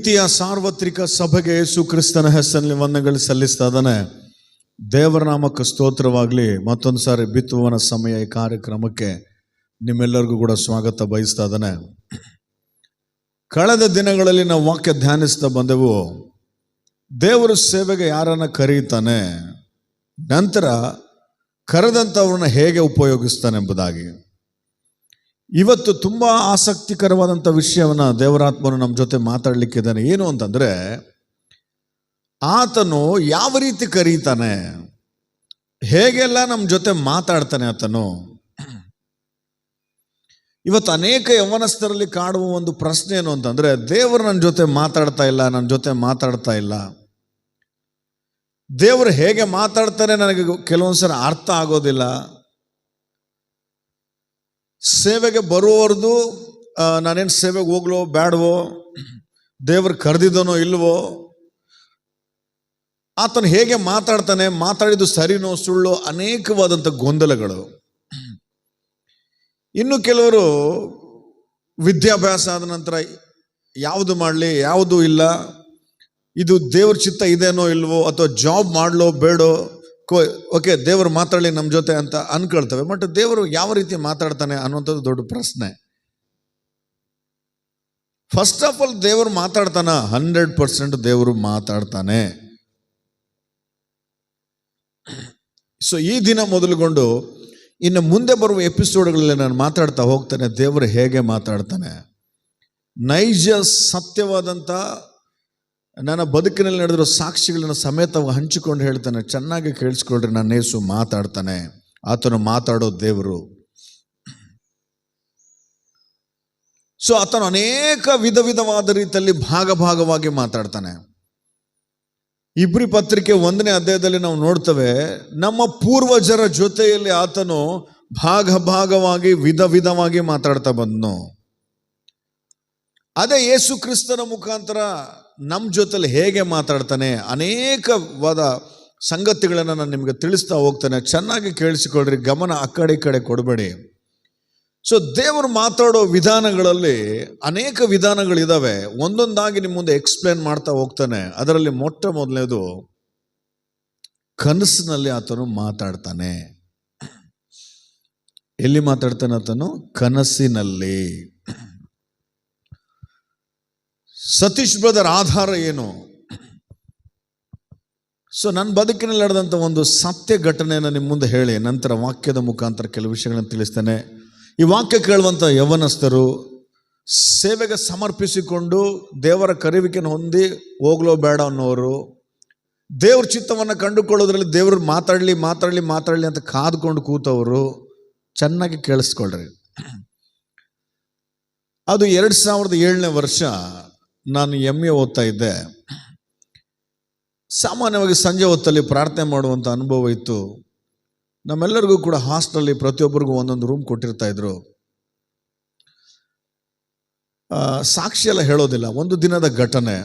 ಪ್ರೀತಿಯ ಸಾರ್ವತ್ರಿಕ ಸಭೆಗೆ ಯೇಸು ಕ್ರಿಸ್ತನ ಹೆಸರಿನಲ್ಲಿ ವಂದನೆಗಳು ಸಲ್ಲಿಸ್ತಾ ಇದ್ದಾನೆ. ದೇವರ ನಾಮಕ್ಕೆ ಸ್ತೋತ್ರವಾಗಲಿ, ಮತ್ತೊಂದು ಸಾರಿ ಬಿತ್ತುವನ ಸಮಯ ಈ ಕಾರ್ಯಕ್ರಮಕ್ಕೆ ನಿಮ್ಮೆಲ್ಲರಿಗೂ ಕೂಡ ಸ್ವಾಗತ ಬಯಸ್ತಾ ಇದ್ದಾನೆ. ಕಳೆದ ದಿನಗಳಲ್ಲಿ ನಾವು ವಾಕ್ಯ ಧ್ಯಾನಿಸ್ತಾ ಬಂದೆವು. ದೇವರ ಸೇವೆಗೆ ಯಾರನ್ನ ಕರೀತಾನೆ, ನಂತರ ಕರೆದಂಥವ್ರನ್ನ ಹೇಗೆ ಉಪಯೋಗಿಸ್ತಾನೆ ಎಂಬುದಾಗಿ ಇವತ್ತು ತುಂಬ ಆಸಕ್ತಿಕರವಾದಂಥ ವಿಷಯವನ್ನು ದೇವರಾತ್ಮನು ನಮ್ಮ ಜೊತೆ ಮಾತಾಡಲಿಕ್ಕಿದ್ದಾನೆ. ಏನು ಅಂತಂದರೆ, ಆತನು ಯಾವ ರೀತಿ ಕರೀತಾನೆ, ಹೇಗೆಲ್ಲ ನಮ್ಮ ಜೊತೆ ಮಾತಾಡ್ತಾನೆ ಆತನು. ಇವತ್ತು ಅನೇಕ ಯವನಸ್ಥರಲ್ಲಿ ಕಾಡುವ ಒಂದು ಪ್ರಶ್ನೆ ಏನು ಅಂತಂದರೆ, ದೇವರು ನನ್ನ ಜೊತೆ ಮಾತಾಡ್ತಾ ಇಲ್ಲ, ನನ್ನ ಜೊತೆ ಮಾತಾಡ್ತಾ ಇಲ್ಲ. ದೇವರು ಹೇಗೆ ಮಾತಾಡ್ತಾನೆ ನನಗೆ ಕೆಲವೊಂದು ಸಲ ಅರ್ಥ ಆಗೋದಿಲ್ಲ. ಸೇವೆಗೆ ಬರುವವ್ರದ್ದು ನಾನೇನು ಸೇವೆಗೆ ಹೋಗ್ಲೋ ಬೇಡವೋ ದೇವರು ಕರೆದಿದ್ದನೋ ಇಲ್ವೋ, ಆತನು ಹೇಗೆ ಮಾತಾಡ್ತಾನೆ, ಮಾತಾಡಿದ್ದು ಸರಿನೋ ಸುಳ್ಳು ಅನೇಕವಾದಂಥ ಗೊಂದಲಗಳು. ಇನ್ನು ಕೆಲವರು ವಿದ್ಯಾಭ್ಯಾಸ ಆದ ನಂತರ ಯಾವುದು ಮಾಡಲಿ, ಯಾವುದು ಇಲ್ಲ, ಇದು ದೇವ್ರ ಚಿತ್ತ ಇದೇನೋ ಇಲ್ವೋ, ಅಥವಾ ಜಾಬ್ ಮಾಡಲೋ, ಬೇಡೋ ಕೋ, ಓಕೆ, ದೇವರು ಮಾತಾಡಲಿ ನಮ್ಮ ಜೊತೆ ಅಂತ ಅನ್ಕೊಳ್ತವೆ, ಬಟ್ ದೇವರು ಯಾವ ರೀತಿ ಮಾತಾಡ್ತಾನೆ ಅನ್ನುವಂಥದ್ದು ದೊಡ್ಡ ಪ್ರಶ್ನೆ. ಫಸ್ಟ್ ಆಫ್ ಆಲ್ ದೇವರು ಮಾತಾಡ್ತಾನ ಹಂಡ್ರೆಡ್ ಪರ್ಸೆಂಟ್ ದೇವರು ಮಾತಾಡ್ತಾನೆ. ಸೊ ಈ ದಿನ ಮೊದಲುಗೊಂಡು, ಇನ್ನು ಮುಂದೆ ಬರುವ ಎಪಿಸೋಡ್ಗಳಲ್ಲಿ ನಾನು ಮಾತಾಡ್ತಾ ಹೋಗ್ತಾನೆ, ದೇವರು ಹೇಗೆ ಮಾತಾಡ್ತಾನೆ. ನೈಜ ಸತ್ಯವಾದಂಥ ನನ್ನ ಬದುಕಿನಲ್ಲಿ ನಡೆದಿರೋ ಸಾಕ್ಷಿಗಳನ್ನ ಸಮೇತ ಹಂಚಿಕೊಂಡು ಹೇಳ್ತಾನೆ, ಚೆನ್ನಾಗಿ ಕೇಳಿಸ್ಕೊಳ್ರಿ ನನ್ನ ಯೇಸು ಮಾತಾಡ್ತಾನೆ. ಆತನು ಮಾತಾಡೋ ದೇವರು. ಸೊ ಆತನು ಅನೇಕ ವಿಧ ವಿಧವಾದ ರೀತಿಯಲ್ಲಿ ಭಾಗ ಭಾಗವಾಗಿ ಮಾತಾಡ್ತಾನೆ. ಇಬ್ರಿ ಪತ್ರಿಕೆ ಒಂದನೇ ಅಧ್ಯಾಯದಲ್ಲಿ ನಾವು ನೋಡ್ತೇವೆ, ನಮ್ಮ ಪೂರ್ವಜರ ಜೊತೆಯಲ್ಲಿ ಆತನು ಭಾಗ ಭಾಗವಾಗಿ, ವಿಧ ವಿಧವಾಗಿ ಮಾತಾಡ್ತಾ ಬಂದನು. ಅದೇ ಯೇಸು ಕ್ರಿಸ್ತನ ಮುಖಾಂತರ ನಮ್ಮ ಜೊತೆಲಿ ಹೇಗೆ ಮಾತಾಡ್ತಾನೆ ಅನೇಕವಾದ ಸಂಗತಿಗಳನ್ನು ನಾನು ನಿಮಗೆ ತಿಳಿಸ್ತಾ ಹೋಗ್ತಾನೆ. ಚೆನ್ನಾಗಿ ಕೇಳಿಸಿಕೊಳ್ಳ್ರಿ ಗಮನ ಆ ಕಡೆ ಈ ಕಡೆ ಕೊಡಬೇಡಿ. ಸೊ ದೇವರು ಮಾತಾಡೋ ವಿಧಾನಗಳಲ್ಲಿ ಅನೇಕ ವಿಧಾನಗಳಿದ್ದಾವೆ ಒಂದೊಂದಾಗಿ ನಿಮ್ಮ ಮುಂದೆ ಎಕ್ಸ್ಪ್ಲೇನ್ ಮಾಡ್ತಾ ಹೋಗ್ತಾನೆ. ಅದರಲ್ಲಿ ಮೊಟ್ಟ ಮೊದಲನೇದು, ಕನಸಿನಲ್ಲಿ ಆತನು ಮಾತಾಡ್ತಾನೆ. ಎಲ್ಲಿ ಮಾತಾಡ್ತಾನೆ ಆತನು? ಕನಸಿನಲ್ಲಿ. ಸತೀಶ್ ಬ್ರದರ್ ಆಧಾರ ಏನು? ಸೊ ನನ್ನ ಬದುಕಿನಲ್ಲಿ ನಡೆದಂಥ ಒಂದು ಸತ್ಯ ಘಟನೆಯನ್ನು ನಿಮ್ಮ ಮುಂದೆ ಹೇಳಿ, ನಂತರ ವಾಕ್ಯದ ಮುಖಾಂತರ ಕೆಲವು ವಿಷಯಗಳನ್ನು ತಿಳಿಸ್ತೇನೆ. ಈ ವಾಕ್ಯ ಕೇಳುವಂಥ ಯವನಸ್ಥರು ಸೇವೆಗೆ ಸಮರ್ಪಿಸಿಕೊಂಡು ದೇವರ ಕರಿವಿಕೆಯನ್ನು ಹೊಂದಿ ಹೋಗ್ಲೋ ಬೇಡ ಅನ್ನೋರು, ದೇವ್ರ ಚಿತ್ತವನ್ನು ಕಂಡುಕೊಳ್ಳೋದ್ರಲ್ಲಿ ದೇವರು ಮಾತಾಡಲಿ ಮಾತಾಡಲಿ ಮಾತಾಡಲಿ ಅಂತ ಕಾದ್ಕೊಂಡು ಕೂತವರು ಚೆನ್ನಾಗಿ ಕೇಳಿಸ್ಕೊಳ್ರಿ. ಅದು ಎರಡು ಸಾವಿರದ ಏಳನೇ ವರ್ಷ ನಾನು ಎಂ ಎ ಓದ್ತಾ ಇದ್ದೆ. ಸಾಮಾನ್ಯವಾಗಿ ಸಂಜೆ ಹೊತ್ತಲ್ಲಿ ಪ್ರಾರ್ಥನೆ ಮಾಡುವಂಥ ಅನುಭವ ಇತ್ತು. ನಮ್ಮೆಲ್ಲರಿಗೂ ಕೂಡ ಹಾಸ್ಟೆಲಲ್ಲಿ ಪ್ರತಿಯೊಬ್ಬರಿಗೂ ಒಂದೊಂದು ರೂಮ್ ಕೊಟ್ಟಿರ್ತಾ ಇದ್ರು. ಸಾಕ್ಷಿ ಎಲ್ಲ ಹೇಳೋದಿಲ್ಲ, ಒಂದು ದಿನದ ಘಟನೆ.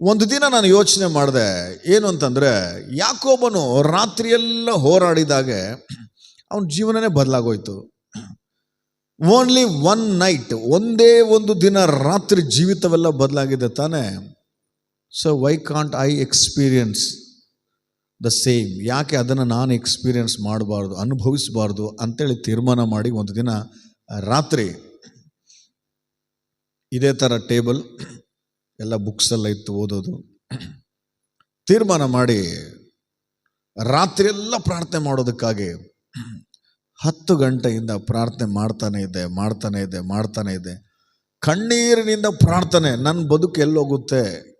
ಒಂದು ದಿನ ನಾನು ಯೋಚನೆ ಮಾಡಿದೆ, ಏನು ಅಂತಂದರೆ, ಯಾಕೋಬನು ರಾತ್ರಿಯೆಲ್ಲ ಹೋರಾಡಿದಾಗೆ ಅವನ ಜೀವನನೇ ಬದಲಾಗೋಯ್ತು. ಓನ್ಲಿ ಒನ್ ನೈಟ್ ಒಂದೇ ಒಂದು ದಿನ ರಾತ್ರಿ ಜೀವಿತವೆಲ್ಲ ಬದಲಾಗಿದೆ ತಾನೇ. So why can't I experience the same ಯಾಕೆ ಅದನ್ನು ನಾನು ಎಕ್ಸ್ಪೀರಿಯನ್ಸ್ ಮಾಡಬಾರ್ದು, ಅನುಭವಿಸಬಾರ್ದು ಅಂತೇಳಿ ತೀರ್ಮಾನ ಮಾಡಿ ಒಂದು ದಿನ ರಾತ್ರಿ ಇದೇ ಥರ ಟೇಬಲ್, ಎಲ್ಲ ಬುಕ್ಸ್ ಎಲ್ಲ ಇತ್ತು ಓದೋದು. ತೀರ್ಮಾನ ಮಾಡಿ ರಾತ್ರಿ ಎಲ್ಲ ಪ್ರಾರ್ಥನೆ ಮಾಡೋದಕ್ಕಾಗಿ ಹತ್ತು ಗಂಟೆಯಿಂದ ಪ್ರಾರ್ಥನೆ ಮಾಡ್ತಾನೆ ಇದೆ ಮಾಡ್ತಾನೆ ಇದೆ ಮಾಡ್ತಾನೆ ಇದೆ. ಕಣ್ಣೀರಿನಿಂದ ಪ್ರಾರ್ಥನೆ ನನ್ನ ಬದುಕು ಎಲ್ಲೋಗುತ್ತೆ.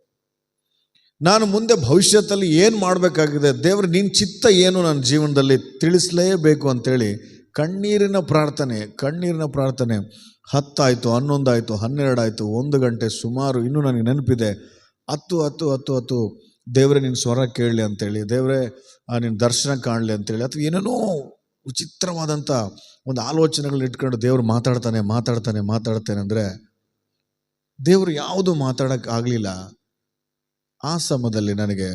ನಾನು ಮುಂದೆ ಭವಿಷ್ಯದಲ್ಲಿ ಏನು ಮಾಡಬೇಕಾಗಿದೆ? ದೇವರು ನಿನ್ನ ಚಿತ್ತ ಏನು ನನ್ನ ಜೀವನದಲ್ಲಿ ತಿಳಿಸಲೇಬೇಕು ಅಂತೇಳಿ ಕಣ್ಣೀರಿನ ಪ್ರಾರ್ಥನೆ ಕಣ್ಣೀರಿನ ಪ್ರಾರ್ಥನೆ. ಹತ್ತಾಯಿತು, ಹನ್ನೊಂದಾಯಿತು, ಹನ್ನೆರಡಾಯಿತು, ಒಂದು ಗಂಟೆ ಸುಮಾರು ಇನ್ನೂ ನನಗೆ ನೆನಪಿದೆ. ಹತ್ತು ಹತ್ತು ಹತ್ತು ಹತ್ತು, ದೇವರೇ ನಿನ್ನ ಸ್ವರ ಕೇಳಲಿ ಅಂತೇಳಿ, ದೇವರೇ ನಿನ್ನ ದರ್ಶನ ಕಾಣಲಿ ಅಂತೇಳಿ, ಅಥವಾ ಏನೇನೋ ವಿಚಿತ್ರವಾದಂಥ ಒಂದು ಆಲೋಚನೆಗಳನ್ನ ಇಟ್ಕೊಂಡು ದೇವರು ಮಾತಾಡ್ತಾನೆ ಮಾತಾಡ್ತಾನೆ ಮಾತಾಡ್ತಾನೆ ಅಂದರೆ ದೇವರು ಯಾವುದು ಮಾತಾಡೋಕ್ಕೆ ಆಗಲಿಲ್ಲ. ಆ ಸಮಯದಲ್ಲಿ ನನಗೆ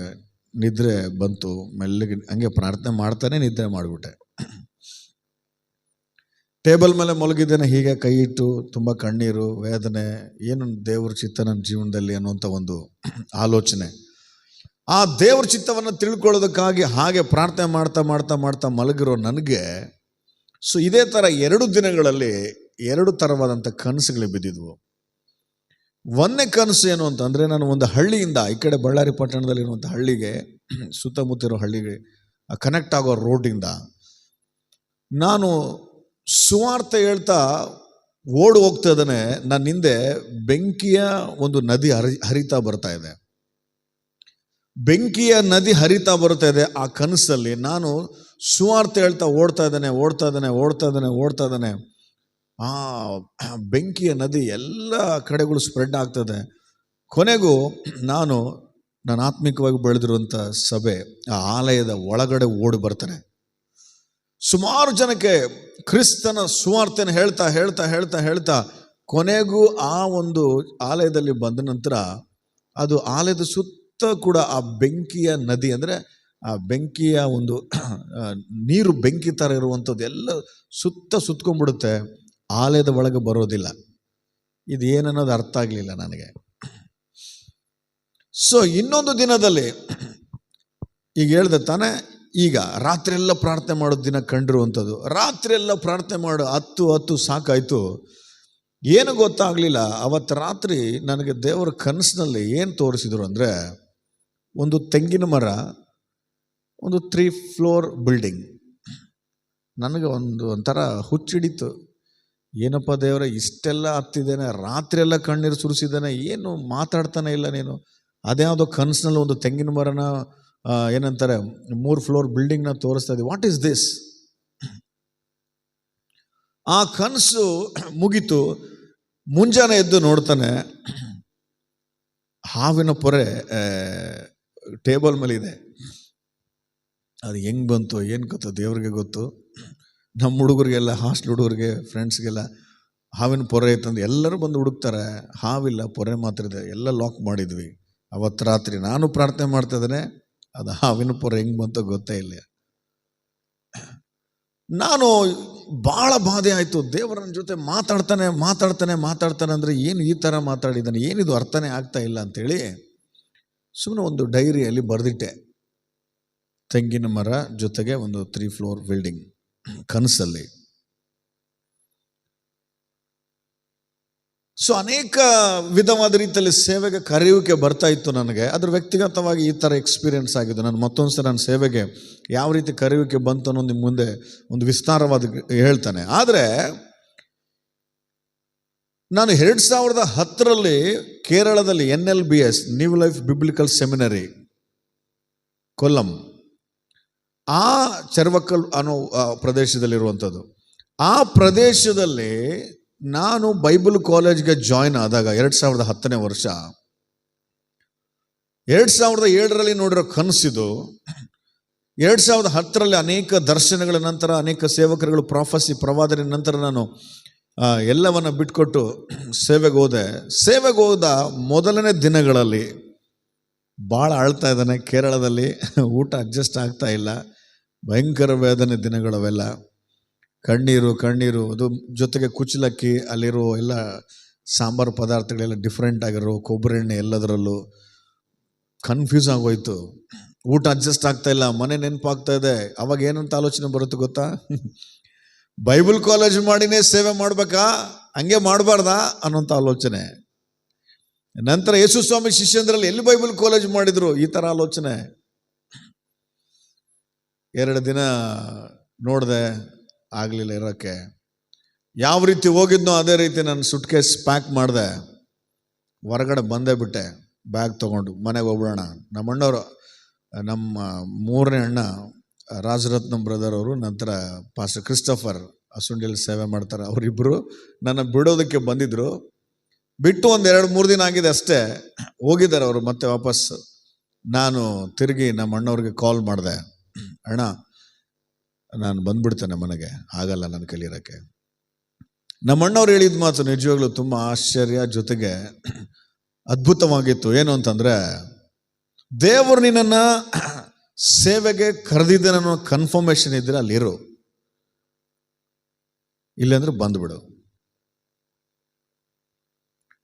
ನಿದ್ರೆ ಬಂತು, ಮೆಲ್ಲಗೆ ಹಂಗೆ ಪ್ರಾರ್ಥನೆ ಮಾಡ್ತಾನೆ ನಿದ್ರೆ ಮಾಡಿಬಿಟ್ಟೆ. ಟೇಬಲ್ ಮೇಲೆ ಮಲಗಿದ್ದೇನೆ, ಹೀಗೆ ಕೈ ಇಟ್ಟು ತುಂಬ ಕಣ್ಣೀರು, ವೇದನೆ, ಏನು ದೇವ್ರ ಚಿತ್ತ ನನ್ನ ಜೀವನದಲ್ಲಿ ಅನ್ನುವಂಥ ಒಂದು ಆಲೋಚನೆ. ಆ ದೇವ್ರ ಚಿತ್ತವನ್ನು ತಿಳ್ಕೊಳ್ಳೋದಕ್ಕಾಗಿ ಹಾಗೆ ಪ್ರಾರ್ಥನೆ ಮಾಡ್ತಾ ಮಾಡ್ತಾ ಮಾಡ್ತಾ ಮಲಗಿರೋ ನನಗೆ, ಸೊ ಇದೇ ಥರ ಎರಡು ದಿನಗಳಲ್ಲಿ ಎರಡು ಥರವಾದಂಥ ಕನಸುಗಳು ಬಿದ್ದಿದ್ವು. ಒಂದನೇ ಕನಸು ಏನು ಅಂತಂದರೆ ನಾನು ಒಂದು ಹಳ್ಳಿಯಿಂದ ಈ ಕಡೆ ಬಳ್ಳಾರಿ ಪಟ್ಟಣದಲ್ಲಿರುವಂಥ ಹಳ್ಳಿಗೆ ಸುತ್ತಮುತ್ತ ಇರೋ ಹಳ್ಳಿಗೆ ಕನೆಕ್ಟ್ ಆಗೋ ರೋಡಿಂದ ನಾನು ಸುವಾರ್ತೆ ಹೇಳ್ತಾ ಓಡಿ ಹೋಗ್ತಾ ನನ್ನ ಹಿಂದೆ ಬೆಂಕಿಯ ಒಂದು ನದಿ ಹರಿ, ಹರಿತಾ ಬರ್ತಾ ಇದೆ. ಬೆಂಕಿಯ ನದಿ ಹರಿತಾ ಬರ್ತಾ ಇದೆ, ಆ ಕನಸಲ್ಲಿ ನಾನು ಸುವಾರ್ತೆ ಹೇಳ್ತಾ ಓಡ್ತಾ ಇದ್ದಾನೆ ಓಡ್ತಾ ಇದ್ದಾನೆ ಓಡ್ತಾ ಇದ್ದಾನೆ ಓಡ್ತಾ ಇದ್ದಾನೆ. ಆ ಬೆಂಕಿಯ ನದಿ ಎಲ್ಲ ಕಡೆಗಳು ಸ್ಪ್ರೆಡ್ ಆಗ್ತದೆ. ಕೊನೆಗೂ ನಾನು ನಾನು ಆತ್ಮಿಕವಾಗಿ ಬೆಳೆದಿರುವಂಥ ಸಭೆ, ಆ ಆಲಯದ ಒಳಗಡೆ ಓಡಿ ಬರ್ತಾನೆ. ಸುಮಾರು ಜನಕ್ಕೆ ಕ್ರಿಸ್ತನ ಸುವಾರ್ತೆನ ಹೇಳ್ತಾ ಹೇಳ್ತಾ ಹೇಳ್ತಾ ಹೇಳ್ತಾ ಕೊನೆಗೂ ಆ ಒಂದು ಆಲಯದಲ್ಲಿ ಬಂದ ನಂತರ ಅದು ಆಲಯದ ಸುತ್ತ ಕೂಡ ಆ ಬೆಂಕಿಯ ನದಿ ಅಂದರೆ ಆ ಬೆಂಕಿಯ ಒಂದು ನೀರು ಬೆಂಕಿ ಥರ ಇರುವಂಥದ್ದು ಎಲ್ಲ ಸುತ್ತ ಸುತ್ಕೊಂಡ್ಬಿಡುತ್ತೆ. ಆಲಯದ ಒಳಗೆ ಬರೋದಿಲ್ಲ. ಇದು ಏನನ್ನೋದು ಅರ್ಥ ಆಗಲಿಲ್ಲ ನನಗೆ. ಸೊ ಇನ್ನೊಂದು ದಿನದಲ್ಲಿ ಈಗ ಹೇಳ್ದೆ ತಾನೇ, ಈಗ ರಾತ್ರಿ ಎಲ್ಲ ಪ್ರಾರ್ಥನೆ ಮಾಡೋ ದಿನ ಕಂಡಿರುವಂಥದ್ದು. ರಾತ್ರಿ ಎಲ್ಲ ಪ್ರಾರ್ಥನೆ ಮಾಡು, ಹತ್ತು ಹತ್ತು ಸಾಕಾಯಿತು. ಏನು ಗೊತ್ತಾಗಲಿಲ್ಲ, ಅವತ್ತು ರಾತ್ರಿ ನನಗೆ ದೇವರ ಕನಸಿನಲ್ಲಿ ಏನು ತೋರಿಸಿದ್ರು ಅಂದರೆ ಒಂದು ತೆಂಗಿನ ಮರ, ಒಂದು ತ್ರೀ ಫ್ಲೋರ್ ಬಿಲ್ಡಿಂಗ್ ನನಗೆ ಒಂದು ಒಂಥರ ಹುಚ್ಚಿಡಿತು ಏನಪ್ಪ ದೇವರ, ಇಷ್ಟೆಲ್ಲ ಹತ್ತಿದ್ದೇನೆ, ರಾತ್ರಿ ಎಲ್ಲ ಕಣ್ಣೀರು ಸುರಿಸಿದ್ದಾನೆ, ಏನು ಮಾತಾಡ್ತಾನೆ ಇಲ್ಲ ನೀನು. ಅದ್ಯಾವುದೋ ಕನಸಿನಲ್ಲಿ ಒಂದು ತೆಂಗಿನ ಮರನ ಏನಂತಾರೆ, ಮೂರು ಫ್ಲೋರ್ ಬಿಲ್ಡಿಂಗ್ನ ತೋರಿಸ್ತಾ ಇದ್ದೀವಿ ವಾಟ್ ಈಸ್ ದಿಸ್ ಆ ಕನಸು ಮುಗಿತು. ಮುಂಜಾನೆ ಎದ್ದು ನೋಡ್ತಾನೆ, ಹಾವಿನ ಪೊರೆ ಟೇಬಲ್ ಮೇಲೆ ಇದೆ. ಅದು ಹೆಂಗೆ ಬಂತು, ಏನು ಗೊತ್ತು, ದೇವ್ರಿಗೆ ಗೊತ್ತು. ನಮ್ಮ ಹುಡುಗರಿಗೆಲ್ಲ ಹಾಸ್ಟೆಲ್ ಹುಡುಗರಿಗೆ ಫ್ರೆಂಡ್ಸ್ಗೆಲ್ಲ ಹಾವಿನ ಪೊರೆ ಇತ್ತಂದು ಎಲ್ಲರೂ ಬಂದು ಹುಡುಕ್ತಾರೆ. ಹಾವಿಲ್ಲ, ಪೊರೆ ಮಾತ್ರ ಇದೆ. ಎಲ್ಲ ಲಾಕ್ ಮಾಡಿದ್ವಿ. ಅವತ್ತು ರಾತ್ರಿ ನಾನು ಪ್ರಾರ್ಥನೆ ಮಾಡ್ತಾ ಇದ್ದೇನೆ, ಅದು ಹಾವಿನ ಪೊರೆ ಹೆಂಗೆ ಬಂತೋ ಗೊತ್ತೇ ಇಲ್ಲ. ನಾನು ಭಾಳ ಬಾಧೆ ಆಯಿತು. ದೇವರ ಜೊತೆ ಮಾತಾಡ್ತಾನೆ ಮಾತಾಡ್ತಾನೆ ಮಾತಾಡ್ತಾನೆ ಅಂದರೆ ಏನು ಈ ಥರ ಮಾತಾಡಿದ್ದಾನೆ, ಏನಿದು ಅರ್ಥನೇ ಆಗ್ತಾ ಇಲ್ಲ ಅಂತೇಳಿ ಸುಮ್ಮನೆ ಒಂದು ಡೈರಿಯಲ್ಲಿ ಬರೆದಿಟ್ಟೆ. ತೆಂಗಿನ ಮರ ಜೊತೆಗೆ ಒಂದು ತ್ರೀ ಫ್ಲೋರ್ ಬಿಲ್ಡಿಂಗ್ ಕನಸಲ್ಲಿ. ಸೊ ಅನೇಕ ವಿಧವಾದ ರೀತಿಯಲ್ಲಿ ಸೇವೆಗೆ ಕರೆಯುವಿಕೆ ಬರ್ತಾ ಇತ್ತು ನನಗೆ. ಅದ್ರ ವ್ಯಕ್ತಿಗತವಾಗಿ ಈ ಥರ ಎಕ್ಸ್ಪೀರಿಯನ್ಸ್ ಆಗಿದ್ದು ನಾನು ಮತ್ತೊಂದು ಸಲ ನನ್ನ ಸೇವೆಗೆ ಯಾವ ರೀತಿ ಕರೆಯುವಿಕೆ ಬಂತು ಅನ್ನೋದು ನಿಮ್ಮ ಮುಂದೆ ಒಂದು ವಿಸ್ತಾರವಾದ ಹೇಳ್ತಾನೆ. ಆದರೆ ನಾನು ಎರಡು ಸಾವಿರದ ಹತ್ತರಲ್ಲಿ ಕೇರಳದಲ್ಲಿ N L B S new life biblical seminary Kollam. ಆ ಚರ್ವಕಲ್ ಅನ್ನೋ ಪ್ರದೇಶದಲ್ಲಿರುವಂಥದ್ದು. ಆ ಪ್ರದೇಶದಲ್ಲಿ ನಾನು ಬೈಬಲ್ ಕಾಲೇಜ್ಗೆ ಜಾಯ್ನ್ ಆದಾಗ ಎರಡು ಸಾವಿರದ ಹತ್ತನೇ ವರ್ಷ, ಎರಡು ಸಾವಿರದ ಏಳರಲ್ಲಿ ನೋಡಿರೋ ಕನಸಿದು, ಎರಡು ಸಾವಿರದ ಹತ್ತರಲ್ಲಿ ಅನೇಕ ದರ್ಶನಗಳ ನಂತರ ಅನೇಕ ಸೇವಕರುಗಳು ಪ್ರಾಫಸಿ ಪ್ರವಾದನೆ ನಂತರ ನಾನು ಎಲ್ಲವನ್ನ ಬಿಟ್ಕೊಟ್ಟು ಸೇವೆಗೆ ಹೋದೆ. ಸೇವೆಗೆ ಹೋದ ಮೊದಲನೇ ದಿನಗಳಲ್ಲಿ ಭಾಳ ಅಳ್ತಾ ಇದ್ದಾನೆ. ಕೇರಳದಲ್ಲಿ ಊಟ ಅಡ್ಜಸ್ಟ್ ಆಗ್ತಾ ಇಲ್ಲ. ಭಯಂಕರ ವೇದನೆ ದಿನಗಳವೆಲ್ಲ. ಕಣ್ಣೀರು ಕಣ್ಣೀರು, ಅದು ಜೊತೆಗೆ ಕುಚ್ಚಲಕ್ಕಿ ಅಲ್ಲಿರೋ ಎಲ್ಲ ಸಾಂಬಾರು ಪದಾರ್ಥಗಳೆಲ್ಲ ಡಿಫ್ರೆಂಟ್ ಆಗಿರೋ, ಕೊಬ್ಬರಿ ಎಣ್ಣೆ ಎಲ್ಲದರಲ್ಲೂ ಕನ್ಫ್ಯೂಸ್ ಆಗೋಯ್ತು. ಊಟ ಅಡ್ಜಸ್ಟ್ ಆಗ್ತಾ ಇಲ್ಲ. ಮನೆ ನೆನಪಾಗ್ತಾ ಇದೆ. ಅವಾಗ ಏನಂತ ಆಲೋಚನೆ ಬರುತ್ತೆ ಗೊತ್ತಾ? ಬೈಬಲ್ ಕಾಲೇಜ್ ಮಾಡಿನೇ ಸೇವೆ ಮಾಡ್ಬೇಕಾ? ಹಂಗೆ ಮಾಡಬಾರ್ದಾ? ಅನ್ನೋಂಥ ಆಲೋಚನೆ. ನಂತರ ಯೇಸು ಸ್ವಾಮಿ ಶಿಷ್ಯಂದ್ರಲ್ಲಿ ಎಲ್ಲಿ ಬೈಬಲ್ ಕಾಲೇಜ್ ಮಾಡಿದ್ರು? ಈ ಥರ ಆಲೋಚನೆ. ಎರಡು ದಿನ ನೋಡಿದೆ ಆಗಲಿಲ್ಲ ಇರೋಕ್ಕೆ. ಯಾವ ರೀತಿ ಹೋಗಿದ್ನೋ ಅದೇ ರೀತಿ ನಾನು ಸುಟ್ಕೇಸ್ ಪ್ಯಾಕ್ ಮಾಡಿದೆ. ಹೊರಗಡೆ ಬಂದೇ ಬಿಟ್ಟೆ. ಬ್ಯಾಗ್ ತೊಗೊಂಡು ಮನೆಗೆ ಹೋಗ್ಬಿಡೋಣ. ನಮ್ಮ ಅಣ್ಣವರು ನಮ್ಮ ಮೂರನೇ ಅಣ್ಣ ರಾಜರತ್ನಂ ಬ್ರದರ್ ಅವರು, ನಂತರ ಪಾಸ್ಟರ್ ಕ್ರಿಸ್ಟಫರ್ ಅಸುಂಡಿಯಲ್ಲಿ ಸೇವೆ ಮಾಡ್ತಾರೆ ಅವರಿಬ್ಬರು ನನ್ನ ಬಿಡೋದಕ್ಕೆ ಬಂದಿದ್ದರು ಬಿಟ್ಟು ಒಂದು ಎರಡು ಮೂರು ದಿನ ಆಗಿದೆ ಅಷ್ಟೇ. ಹೋಗಿದ್ದಾರೆ ಅವರು ಮತ್ತೆ ವಾಪಸ್. ನಾನು ತಿರುಗಿ ನಮ್ಮ ಅಣ್ಣವ್ರಿಗೆ ಕಾಲ್ ಮಾಡಿದೆ. ಅಣ್ಣ, ನಾನು ಬಂದ್ಬಿಡ್ತೇನೆ ಮನೆಗೆ. ಆಗಲ್ಲ ನನ್ನ ಕಲಿಯೋಕ್ಕೆ. ನಮ್ಮ ಅಣ್ಣವ್ರು ಹೇಳಿದ ಮಾತು ನಿಜವಾಗ್ಲೂ ತುಂಬ ಆಶ್ಚರ್ಯ ಜೊತೆಗೆ ಅದ್ಭುತವಾಗಿತ್ತು. ಏನು ಅಂತಂದರೆ, ದೇವರು ನಿನ್ನನ್ನು ಸೇವೆಗೆ ಕರೆದಿದ್ದೇನೆ ಅನ್ನೋ ಕನ್ಫರ್ಮೇಷನ್ ಇದ್ದರೆ ಅಲ್ಲಿರು. ಇಲ್ಲಾಂದ್ರೆ ಬಂದ್ಬಿಡು.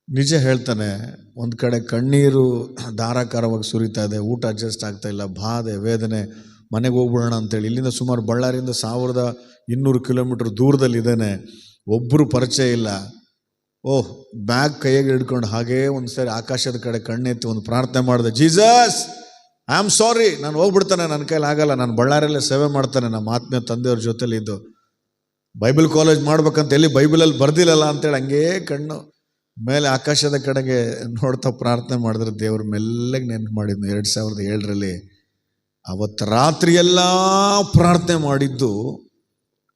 ನಿಜ ಹೇಳ್ತಾನೆ, ಒಂದು ಕಡೆ ಕಣ್ಣೀರು ಧಾರಾಕಾರವಾಗಿ ಸುರಿತಾ ಇದೆ, ಊಟ ಅಡ್ಜಸ್ಟ್ ಆಗ್ತಾ ಇಲ್ಲ, ಬಾಧೆ, ವೇದನೆ, ಮನೆಗೆ ಹೋಗ್ಬಿಡೋಣ ಅಂತೇಳಿ. ಇಲ್ಲಿಂದ ಸುಮಾರು ಬಳ್ಳಾರಿಯಿಂದ ಸಾವಿರದ ಇನ್ನೂರು ಕಿಲೋಮೀಟ್ರ್ ದೂರದಲ್ಲಿದ್ದೇನೆ. ಒಬ್ಬರು ಪರಿಚಯ ಇಲ್ಲ. ಓಹ್, ಬ್ಯಾಗ್ ಕೈಯಾಗೆ ಹಿಡ್ಕೊಂಡು ಹಾಗೇ ಒಂದು ಸಾರಿ ಆಕಾಶದ ಕಡೆ ಕಣ್ಣೆತ್ತಿ ಒಂದು ಪ್ರಾರ್ಥನೆ ಮಾಡಿದೆ, ಜೀಸಸ್! ಐ ಆಮ್ ಸಾರಿ ನಾನು ಹೋಗ್ಬಿಡ್ತಾನೆ, ನನ್ನ ಕೈಲಿ ಆಗಲ್ಲ. ನಾನು ಬಳ್ಳಾರಿಯಲ್ಲೇ ಸೇವೆ ಮಾಡ್ತಾನೆ, ನಮ್ಮ ಆತ್ಮೀಯ ತಂದೆಯವ್ರ ಜೊತೆಲಿ ಇದ್ದು ಬೈಬಲ್ ಕಾಲೇಜ್ ಮಾಡ್ಬೇಕಂತ ಎಲ್ಲಿ ಬೈಬಲಲ್ಲಿ ಬರ್ದಿಲ್ಲಲ್ಲ ಅಂತೇಳಿ ಹಂಗೇ ಕಣ್ಣು ಮೇಲೆ ಆಕಾಶದ ಕಡೆಗೆ ನೋಡ್ತಾ ಪ್ರಾರ್ಥನೆ ಮಾಡಿದ್ರೆ ದೇವ್ರ ಮೆಲ್ಲಗೆ ನೆನ್ಪು ಮಾಡಿದ್ನು. ಎರಡು ಸಾವಿರದ ಏಳರಲ್ಲಿ ಅವತ್ತು ರಾತ್ರಿ ಎಲ್ಲ ಪ್ರಾರ್ಥನೆ ಮಾಡಿದ್ದು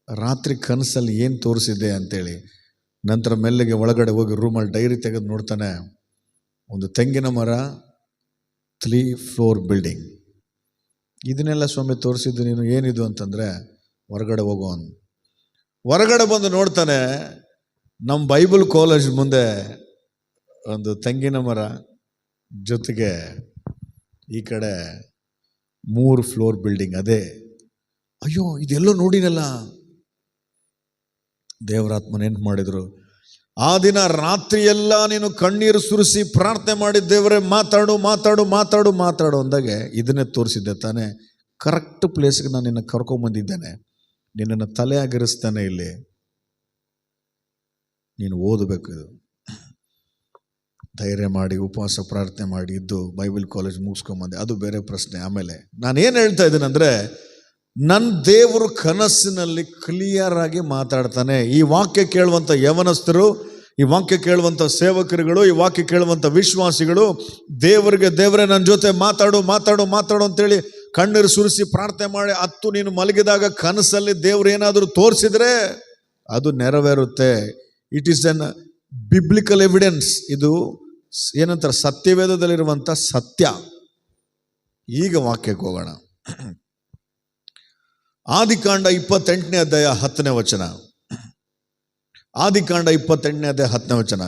ರಾತ್ರಿ ಕನಸಲ್ಲಿ ಏನು ತೋರಿಸಿದೆ ಅಂತೇಳಿ. ನಂತರ ಮೆಲ್ಲಗೆ ಒಳಗಡೆ ಹೋಗಿ ರೂಮಲ್ಲಿ ಡೈರಿ ತೆಗೆದು ನೋಡ್ತಾನೆ. ಒಂದು ತೆಂಗಿನ ಮರ ತ್ರೀ ಫ್ಲೋರ್ ಬಿಲ್ಡಿಂಗ್ ಇದನ್ನೆಲ್ಲ ಸ್ವಾಮಿ ತೋರಿಸಿದ್ದು ನೀನು ಏನಿದು ಅಂತಂದರೆ, ಹೊರಗಡೆ ಹೋಗೋನ್ ಹೊರಗಡೆ ಬಂದು ನೋಡ್ತಾನೆ ನಮ್ಮ ಬೈಬಲ್ ಕಾಲೇಜ್ ಮುಂದೆ ಒಂದು ತೆಂಗಿನ ಮರ ಜೊತೆಗೆ ಈ ಕಡೆ ಮೂರು ಫ್ಲೋರ್ ಬಿಲ್ಡಿಂಗ್ ಅದೇ. ಅಯ್ಯೋ, ಇದೆಲ್ಲೋ ನೋಡಿನಲ್ಲ. ದೇವರಾತ್ಮ ನೆನ್ಪು ಮಾಡಿದ್ರು? ಆ ದಿನ ರಾತ್ರಿ ಎಲ್ಲ ನೀನು ಕಣ್ಣೀರು ಸುರಿಸಿ ಪ್ರಾರ್ಥನೆ ಮಾಡಿ, ದೇವರೇ, ಮಾತಾಡು ಮಾತಾಡು ಮಾತಾಡು ಮಾತಾಡು ಅಂದಾಗೆ ಇದನ್ನೇ ತೋರಿಸಿದ್ದೆ ತಾನೇ. ಕರೆಕ್ಟ್ ಪ್ಲೇಸ್ಗೆ ನಾನು ನಿನ್ನ ಕರ್ಕೊಂಬಂದಿದ್ದೇನೆ ನಿನ್ನನ್ನು ತಲೆ ಆಗಿರಿಸ್ತಾನೆ ಇಲ್ಲಿ. ನೀನು ಓದಬೇಕು ಇದು. ಧೈರ್ಯ ಮಾಡಿ, ಉಪವಾಸ, ಪ್ರಾರ್ಥನೆ ಮಾಡಿ, ಇದ್ದು ಬೈಬಲ್ ಕಾಲೇಜ್ ಮುಗಿಸ್ಕೊಂಬಂದೆ ಅದು ಬೇರೆ ಪ್ರಶ್ನೆ. ಆಮೇಲೆ ನಾನು ಏನು ಹೇಳ್ತಾ ಇದ್ದೀನಂದ್ರೆ ನನ್ನ ದೇವರು ಕನಸಿನಲ್ಲಿ ಕ್ಲಿಯರ್ ಆಗಿ ಮಾತಾಡ್ತಾನೆ. ಈ ವಾಕ್ಯ ಕೇಳುವಂಥ ಯವನಸ್ಥರು, ಈ ವಾಕ್ಯ ಕೇಳುವಂಥ ಸೇವಕರುಗಳು, ಈ ವಾಕ್ಯ ಕೇಳುವಂಥ ವಿಶ್ವಾಸಿಗಳು, ದೇವರಿಗೆ ದೇವರೇ ನನ್ನ ಜೊತೆ ಮಾತಾಡು ಮಾತಾಡು ಮಾತಾಡು ಅಂತೇಳಿ ಕಣ್ಣೀರು ಸುರಿಸಿ ಪ್ರಾರ್ಥನೆ ಮಾಡಿ ಹತ್ತು ನೀನು ಮಲಗಿದಾಗ ಕನಸಲ್ಲಿ ದೇವರು ಏನಾದರೂ ತೋರಿಸಿದ್ರೆ ಅದು ನೆರವೇರುತ್ತೆ. It is an biblical evidence ಇದು ಏನಂತಾರೆ ಸತ್ಯವೇದದಲ್ಲಿರುವಂಥ ಸತ್ಯ. ಈಗ ವಾಕ್ಯಕ್ಕೆ ಹೋಗೋಣ. ಆದಿಕಾಂಡ ಇಪ್ಪತ್ತೆಂಟನೇ ಅಧ್ಯಾಯ ಹತ್ತನೇ ವಚನ. ಆದಿಕಾಂಡ ಇಪ್ಪತ್ತೆಂಟನೇ ಅಧ್ಯಾಯ ಹತ್ತನೇ ವಚನ.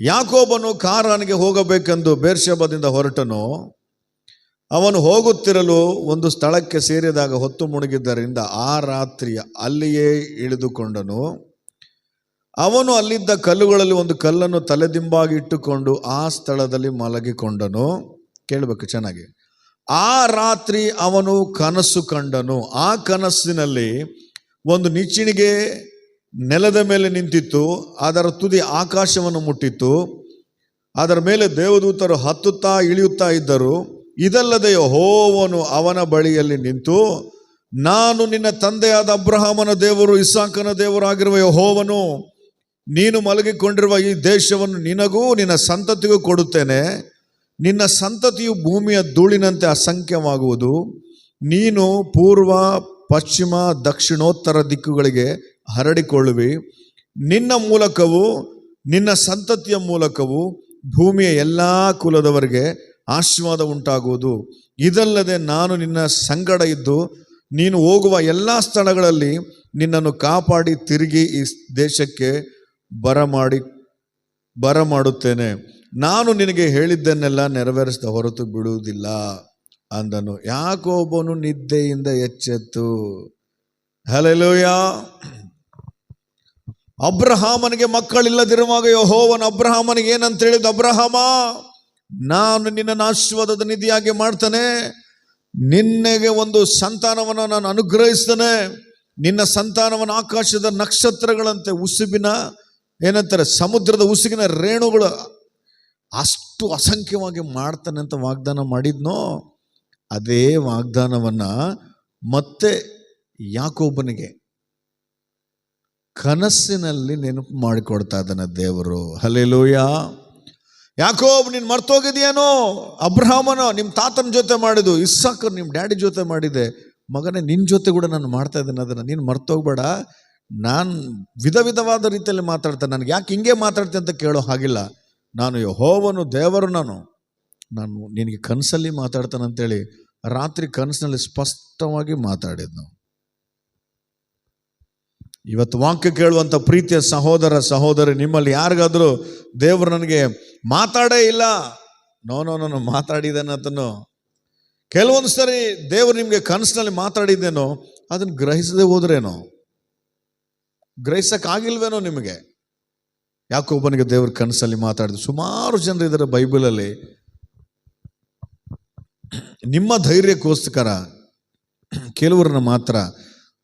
ಯಾಕೋಬನು ಕಾರಾನಿಗೆ ಹೋಗಬೇಕೆಂದು ಬೇರ್ಷಬದಿಂದ ಹೊರಟನು. ಅವನು ಹೋಗುತ್ತಿರಲು ಒಂದು ಸ್ಥಳಕ್ಕೆ ಸೇರಿದಾಗ ಹೊತ್ತು ಮುಳುಗಿದ್ದರಿಂದ ಆ ರಾತ್ರಿ ಅಲ್ಲಿಯೇ ಇಳಿದುಕೊಂಡನು. ಅವನು ಅಲ್ಲಿದ್ದ ಕಲ್ಲುಗಳಲ್ಲಿ ಒಂದು ಕಲ್ಲನ್ನು ತಲೆದಿಂಬಾಗಿ ಇಟ್ಟುಕೊಂಡು ಆ ಸ್ಥಳದಲ್ಲಿ ಮಲಗಿಕೊಂಡನು. ಕೇಳಬೇಕು ಚೆನ್ನಾಗಿ. ಆ ರಾತ್ರಿ ಅವನು ಕನಸು ಕಂಡನು. ಆ ಕನಸಿನಲ್ಲಿ ಒಂದು ನಿಚ್ಚಿಣಿಗೆ ನೆಲದ ಮೇಲೆ ನಿಂತಿತ್ತು. ಅದರ ತುದಿ ಆಕಾಶವನ್ನು ಮುಟ್ಟಿತ್ತು. ಅದರ ಮೇಲೆ ದೇವದೂತರು ಹತ್ತುತ್ತಾ ಇಳಿಯುತ್ತಾ ಇದ್ದರು. ಇದಲ್ಲದೆ ಹೋವನು ಅವನ ಬಳಿಯಲ್ಲಿ ನಿಂತು, ನಾನು ನಿನ್ನ ತಂದೆಯಾದ ಅಬ್ರಹಾಮನ ದೇವರು, ಇಸಾಕನ ದೇವರು ಆಗಿರುವ ಯೆಹೋವನು, ನೀನು ಮಲಗಿಕೊಂಡಿರುವ ಈ ದೇಶವನ್ನು ನಿನಗೂ ನಿನ್ನ ಸಂತತಿಗೂ ಕೊಡುತ್ತೇನೆ. ನಿನ್ನ ಸಂತತಿಯು ಭೂಮಿಯ ಧೂಳಿನಂತೆ ಅಸಂಖ್ಯವಾಗುವುದು. ನೀನು ಪೂರ್ವ, ಪಶ್ಚಿಮ, ದಕ್ಷಿಣೋತ್ತರ ದಿಕ್ಕುಗಳಿಗೆ ಹರಡಿಕೊಳ್ಳುವಿ. ನಿನ್ನ ಮೂಲಕವು, ನಿನ್ನ ಸಂತತಿಯ ಮೂಲಕವು ಭೂಮಿಯ ಎಲ್ಲ ಕುಲದವರಿಗೆ ಆಶೀರ್ವಾದ ಉಂಟಾಗುವುದು. ಇದಲ್ಲದೆ ನಾನು ನಿನ್ನ ಸಂಗಡ ಇದ್ದು, ನೀನು ಹೋಗುವ ಎಲ್ಲ ಸ್ಥಳಗಳಲ್ಲಿ ನಿನ್ನನ್ನು ಕಾಪಾಡಿ ತಿರುಗಿ ಈ ದೇಶಕ್ಕೆ ಬರಮಾಡಿ, ಬರಮಾಡುತ್ತೇನೆ. ನಾನು ನಿನಗೆ ಹೇಳಿದ್ದನ್ನೆಲ್ಲ ನೆರವೇರಿಸಿದ ಹೊರತು ಬಿಡುವುದಿಲ್ಲ ಅಂದನು. ಯಾಕೊಬ್ಬನು ನಿದ್ದೆಯಿಂದ ಎಚ್ಚೆತ್ತು. ಹಲಲೋಯ ಅಬ್ರಹಾಮನಿಗೆ ಮಕ್ಕಳಿಲ್ಲದಿರುವಾಗ ಯಹೋವನ್ ಅಬ್ರಹಾಮನಿಗೆ ಏನಂತ ಹೇಳಿದ ಅಬ್ರಹಾಮ, ನಾನು ನಿನ್ನ ಆಶೀರ್ವಾದದ ನಿಧಿಯಾಗಿ ಮಾಡ್ತಾನೆ. ನಿನ್ನೆಗೆ ಒಂದು ಸಂತಾನವನ್ನು ನಾನು ಅನುಗ್ರಹಿಸ್ತೇನೆ. ನಿನ್ನ ಸಂತಾನವನ್ನು ಆಕಾಶದ ನಕ್ಷತ್ರಗಳಂತೆ ಉಸುಬಿನ, ಏನಂತಾರೆ, ಸಮುದ್ರದ ಉಸುಗಿನ ರೇಣುಗಳು ಅಷ್ಟು ಅಸಂಖ್ಯವಾಗಿ ಮಾಡ್ತಾನೆ ಅಂತ ವಾಗ್ದಾನ ಮಾಡಿದ್ನೋ, ಅದೇ ವಾಗ್ದಾನವನ್ನು ಮತ್ತೆ ಯಾಕೊಬ್ಬನಿಗೆ ಕನಸಿನಲ್ಲಿ ನೆನಪು ಮಾಡಿಕೊಡ್ತಾ ಇದ್ದಾನೆ ದೇವರು. ಹಲೇಲೂಯ ಯಾಕೋಬ್, ನೀನು ಮರ್ತೋಗಿದೆಯೇನೋ? ಅಬ್ರಹಾಮನ ನಿಮ್ಮ ತಾತನ ಜೊತೆ ಮಾಡಿದ್ದು, ಇಸ್ಸಾಕರ್ ನಿಮ್ಮ ಡ್ಯಾಡಿ ಜೊತೆ ಮಾಡಿದೆ. ಮಗನೇ ನಿನ್ನ ಜೊತೆ ಕೂಡ ನಾನು ಮಾಡ್ತಾ ಇದ್ದೇನೆ, ಅದನ್ನು ನೀನು ಮರ್ತೋಗ್ಬೇಡ. ನಾನು ವಿಧ ವಿಧವಾದ ರೀತಿಯಲ್ಲಿ ಮಾತಾಡ್ತೇನೆ, ನನಗೆ ಯಾಕೆ ಹಿಂಗೆ ಮಾತಾಡ್ತೀನಿ ಅಂತ ಕೇಳೋ ಹಾಗಿಲ್ಲ. ನಾನು ಯಹೋವನು ದೇವರು ನಾನು. ನಾನು ನಿನಗೆ ಕನಸಲ್ಲಿ ಮಾತಾಡ್ತಾನಂತೇಳಿ ರಾತ್ರಿ ಕನಸಿನಲ್ಲಿ ಸ್ಪಷ್ಟವಾಗಿ ಮಾತಾಡಿದ್ನು. ಇವತ್ತು ವಾಕ್ಯ ಕೇಳುವಂಥ ಪ್ರೀತಿಯ ಸಹೋದರ, ಸಹೋದರಿ, ನಿಮ್ಮಲ್ಲಿ ಯಾರಿಗಾದರೂ ದೇವರು ನನಗೆ ಮಾತಾಡೇ ಇಲ್ಲ. ನೋ ನೋ ನಾನು ಮಾತಾಡಿದ್ದೇನೆ ಅದನ್ನು. ಕೆಲವೊಂದು ಸರಿ ದೇವರು ನಿಮಗೆ ಕನಸಿನಲ್ಲಿ ಮಾತಾಡಿದ್ದೇನೋ ಅದನ್ನು ಗ್ರಹಿಸದೆ ಹೋದ್ರೇನೋ? ಗ್ರಹಿಸೋಕ್ಕಾಗಿಲ್ವೇನೋ ನಿಮಗೆ? ಯಾಕೊಬ್ಬನಿಗೆ ದೇವ್ರ ಕನಸಲ್ಲಿ ಮಾತಾಡಿದ್ರು. ಸುಮಾರು ಜನರು ಇದ್ದಾರೆ ಬೈಬಲಲ್ಲಿ. ನಿಮ್ಮ ಧೈರ್ಯಕ್ಕೋಸ್ಕರ ಕೆಲವರನ್ನ ಮಾತ್ರ